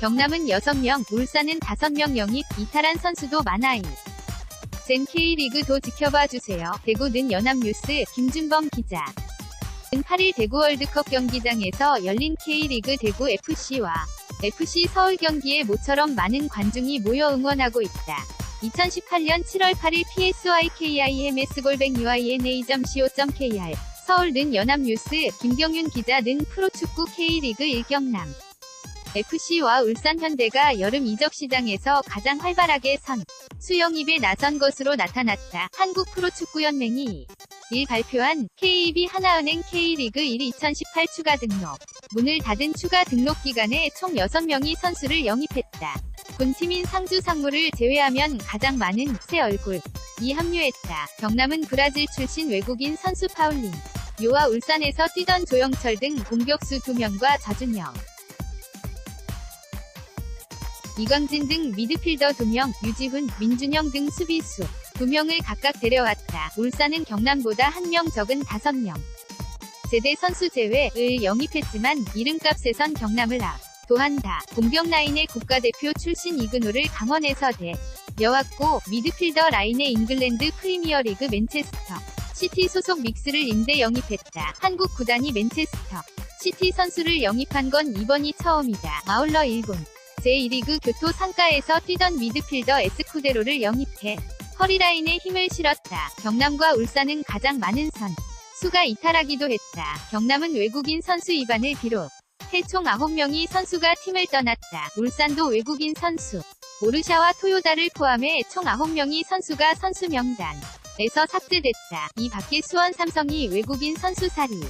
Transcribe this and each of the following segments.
경남은 6명, 울산은 5명 영입, 이탈한 선수도 많아요. 젠 K리그도 지켜봐 주세요. 대구는 연합뉴스 김준범 기자. 8일 대구 월드컵 경기장에서 열린 K리그 대구 FC와 FC 서울 경기에 모처럼 많은 관중이 모여 응원하고 있다. 2018년 7월 8일 psykims-uina.co.kr 서울 는 연합뉴스 김경윤 기자 는 프로축구 K리그 1경남 FC와 울산현대가 여름 이적 시장에서 가장 활발하게 선 수영입에 나선 것으로 나타났다. 한국 프로축구연맹이 1 발표한 KEB 하나은행 K리그 1 2018 추가 등록 문을 닫은 추가 등록 기간에 총 6명이 선수를 영입했다. 본팀인 상주 상무를 제외하면 가장 많은 새 얼굴 이 합류했다. 경남은 브라질 출신 외국인 선수 파울린 요와 울산에서 뛰던 조영철 등 공격수 2명과 저준영 이광진 등 미드필더 2명, 유지훈, 민준영 등 수비수 2명을 각각 데려왔다. 울산은 경남보다 1명 적은 5명. 제대 선수 제외을 영입했지만 이름값에선 경남을 압도한다. 공격 라인의 국가대표 출신 이근호를 강원에서 대. 여왔고 미드필더 라인의 잉글랜드 프리미어리그 맨체스터 시티 소속 믹스를 임대 영입했다. 한국 구단이 맨체스터 시티 선수를 영입한 건 이번이 처음이다. 아울러 일본 제1리그 교토 상가에서 뛰던 미드필더 에스쿠데로를 영입해 허리라인에 힘을 실었다. 경남과 울산은 가장 많은 선 수가 이탈하기도 했다. 경남은 외국인 선수 입안을 비롯 해총 9명이 선수가 팀을 떠났다. 울산도 외국인 선수 오르샤와 토요다를 포함해 총 9명이 선수가 선수 명단에서 삭제됐다. 이 밖에 수원 삼성이 외국인 선수 사리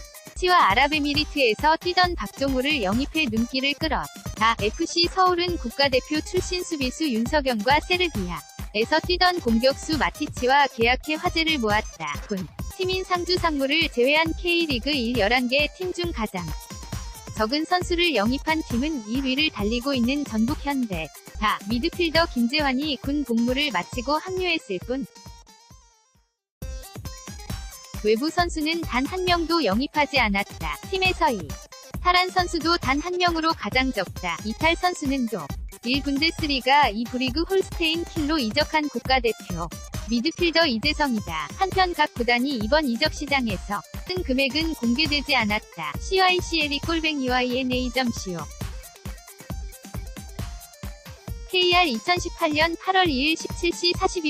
치와 아랍에미리트에서 뛰던 박종우를 영입해 눈길을 끌어 다 FC 서울은 국가대표 출신 수비수 윤석영과 세르비아에서 뛰던 공격수 마티치와 계약해 화제를 모았다. 군 팀인 상주 상무를 제외한 K리그 1 11개 팀 중 가장 적은 선수를 영입한 팀은 2위를 달리고 있는 전북 현대. 다 미드필더 김재환이 군 복무를 마치고 합류했을 뿐. 외부 선수는 단 한 명도 영입하지 않았다. 팀에서 이 탈한 선수도 단 한 명으로 가장 적다. 이탈 선수는 도 1군데스리가 이 브리그 홀스테인 킬로 이적한 국가대표 미드필더 이재성이다. 한편 각 구단이 이번 이적 시장에서 쓴 금액은 공개되지 않았다. CYCL이 꼴뱅이와 ENA.co KR 2018년 8월 2일 17시 42분